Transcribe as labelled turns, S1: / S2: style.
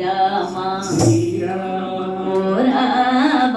S1: Srirama
S2: Srirama
S1: Rama.